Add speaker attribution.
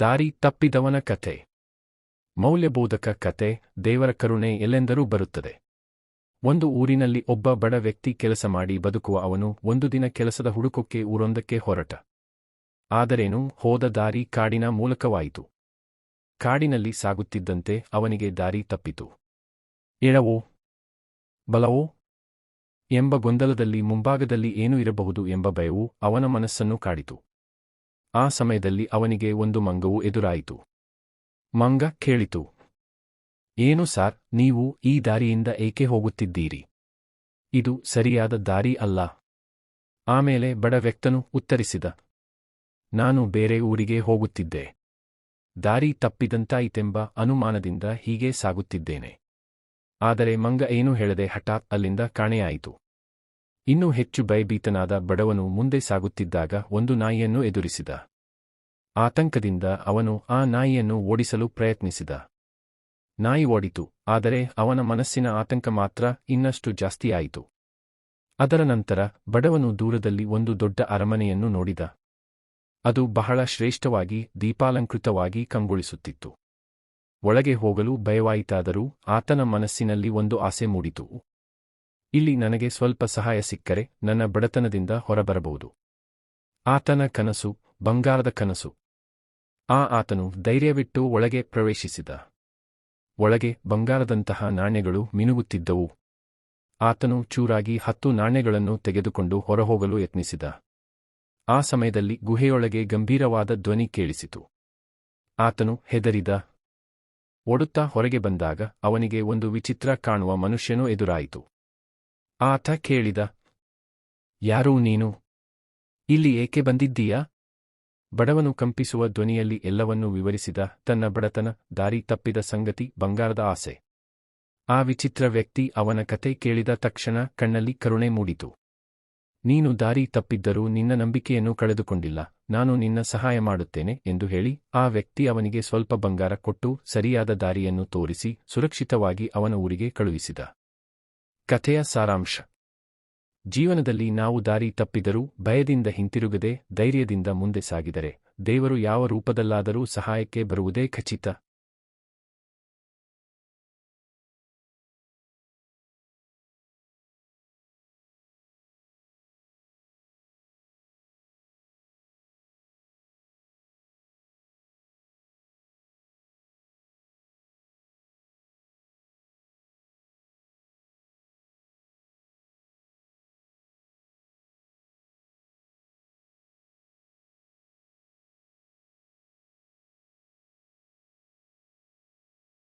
Speaker 1: ದಾರಿ ತಪ್ಪಿದವನ ಕಥೆ. ಮೌಲ್ಯಬೋಧಕ ಕತೆ ದೇವರ ಕರುಣೆ ಎಲ್ಲೆಂದರೂ ಬರುತ್ತದೆ. ಒಂದು ಊರಿನಲ್ಲಿ ಒಬ್ಬ ಬಡ ವ್ಯಕ್ತಿ ಕೆಲಸ ಮಾಡಿ ಬದುಕುವ ಅವನು ಒಂದು ದಿನ ಕೆಲಸದ ಹುಡುಕಕ್ಕೆ ಊರೊಂದಕ್ಕೆ ಹೊರಟ. ಆದರೇನು, ಹೋದ ದಾರಿ ಕಾಡಿನ ಮೂಲಕವಾಯಿತು. ಕಾಡಿನಲ್ಲಿ ಸಾಗುತ್ತಿದ್ದಂತೆ ಅವನಿಗೆ ದಾರಿ ತಪ್ಪಿತು. ಎಳವೋ, ಬಲವೋ, ಎಂಬ ಗೊಂದಲದಲ್ಲಿ ಮುಂಭಾಗದಲ್ಲಿ ಏನು ಇರಬಹುದು ಎಂಬ ಭಯವು ಅವನ ಮನಸ್ಸನ್ನು ಕಾಡಿತು. ಆ ಸಮಯದಲ್ಲಿ ಅವನಿಗೆ ಒಂದು ಮಂಗವು ಎದುರಾಯಿತು. ಮಂಗ ಕೇಳಿತು. ಏನು ಸಾರ್, ನೀವು ಈ ದಾರಿಯಿಂದ ಏಕೆ ಹೋಗುತ್ತಿದ್ದೀರಿ? ಇದು ಸರಿಯಾದ ದಾರಿ ಅಲ್ಲ. ಆಮೇಲೆ ಬಡ ವ್ಯಕ್ತನು ಉತ್ತರಿಸಿದ. ನಾನು ಬೇರೆ ಊರಿಗೆ ಹೋಗುತ್ತಿದ್ದೆ. ದಾರಿ ತಪ್ಪಿದಂತಾಯಿತೆಂಬ ಅನುಮಾನದಿಂದ ಹೀಗೆ ಸಾಗುತ್ತಿದ್ದೇನೆ. ಆದರೆ ಮಂಗ ಏನು ಹೇಳದೆ ಹಠಾತ್ ಅಲ್ಲಿಂದ ಕಾಣೆಯಾಯಿತು. ಇನ್ನೂ ಹೆಚ್ಚು ಭಯಭೀತನಾದ ಬಡವನು ಮುಂದೆ ಸಾಗುತ್ತಿದ್ದಾಗ ಒಂದು ನಾಯಿಯನ್ನು ಎದುರಿಸಿದ. ಆತಂಕದಿಂದ ಅವನು ಆ ನಾಯಿಯನ್ನು ಓಡಿಸಲು ಪ್ರಯತ್ನಿಸಿದ. ನಾಯಿ ಓಡಿತು, ಆದರೆ ಅವನ ಮನಸ್ಸಿನ ಆತಂಕ ಮಾತ್ರ ಇನ್ನಷ್ಟು ಜಾಸ್ತಿಯಾಯಿತು ಅದರ ನಂತರ ಬಡವನು ದೂರದಲ್ಲಿ ಒಂದು ದೊಡ್ಡ ಅರಮನೆಯನ್ನು ನೋಡಿದ. ಅದು ಬಹಳ ಶ್ರೇಷ್ಠವಾಗಿ, ದೀಪಾಲಂಕೃತವಾಗಿ ಕಂಗೊಳಿಸುತ್ತಿತ್ತು. ಒಳಗೆ ಹೋಗಲು ಭಯವಾಯಿತಾದರೂ ಆತನ ಮನಸ್ಸಿನಲ್ಲಿ ಒಂದು ಆಸೆ ಮೂಡಿತು. ಇಲ್ಲಿ ನನಗೆ ಸ್ವಲ್ಪ ಸಹಾಯ ಸಿಕ್ಕರೆ ನನ್ನ ಬಡತನದಿಂದ ಹೊರಬರಬಹುದು. ಆತನ ಕನಸು, ಬಂಗಾರದ ಕನಸು. ಆ ಆತನು ಧೈರ್ಯವಿಟ್ಟು ಒಳಗೆ ಪ್ರವೇಶಿಸಿದ. ಒಳಗೆ ಬಂಗಾರದಂತಹ ನಾಣ್ಯಗಳು ಮಿನುಗುತ್ತಿದ್ದವು. ಆತನು ಚೂರಾಗಿ ಹತ್ತು ನಾಣ್ಯಗಳನ್ನು ತೆಗೆದುಕೊಂಡು ಹೊರಹೋಗಲು ಯತ್ನಿಸಿದ. ಆ ಸಮಯದಲ್ಲಿ ಗುಹೆಯೊಳಗೆ ಗಂಭೀರವಾದ ಧ್ವನಿ ಕೇಳಿಸಿತು. ಆತನು ಹೆದರಿದ. ಓಡುತ್ತಾ ಹೊರಗೆ ಬಂದಾಗ ಅವನಿಗೆ ಒಂದು ವಿಚಿತ್ರ ಕಾಣುವ ಮನುಷ್ಯನೂ ಎದುರಾಯಿತು. ಆತ ಕೇಳಿದ, ಯಾರು ನೀನು? ಇಲ್ಲಿ ಏಕೆ ಬಂದಿದ್ದೀಯಾ? ಬಡವನು ಕಂಪಿಸುವ ಧ್ವನಿಯಲ್ಲಿ ಎಲ್ಲವನ್ನೂ ವಿವರಿಸಿದ ತನ್ನ ಬಡತನ, ದಾರಿ ತಪ್ಪಿದ ಸಂಗತಿ, ಬಂಗಾರದ ಆಸೆ. ಆ ವಿಚಿತ್ರ ವ್ಯಕ್ತಿ ಅವನ ಕತೆ ಕೇಳಿದ ತಕ್ಷಣ ಕಣ್ಣಲ್ಲಿ ಕರುಣೆ ಮೂಡಿತು. ನೀನು ದಾರಿ ತಪ್ಪಿದ್ದರೂ ನಿನ್ನ ನಂಬಿಕೆಯನ್ನು ಕಳೆದುಕೊಂಡಿಲ್ಲ. ನಾನು ನಿನ್ನ ಸಹಾಯ ಮಾಡುತ್ತೇನೆ ಎಂದು ಹೇಳಿ ಆ ವ್ಯಕ್ತಿ ಅವನಿಗೆ ಸ್ವಲ್ಪ ಬಂಗಾರ ಕೊಟ್ಟು ಸರಿಯಾದ ದಾರಿಯನ್ನು ತೋರಿಸಿ ಸುರಕ್ಷಿತವಾಗಿ ಅವನ ಊರಿಗೆ ಕಳುಹಿಸಿದ. ಕಥೆಯ ಸಾರಾಂಶ. ಜೀವನದಲ್ಲಿ ನಾವು ದಾರಿ ತಪ್ಪಿದರೂ ಭಯದಿಂದ ಹಿಂತಿರುಗದೆ ಧೈರ್ಯದಿಂದ ಮುಂದೆ ಸಾಗಿದರೆ ದೇವರು ಯಾವ ರೂಪದಲ್ಲಾದರೂ ಸಹಾಯಕ್ಕೆ ಬರುವುದೇ ಖಚಿತ.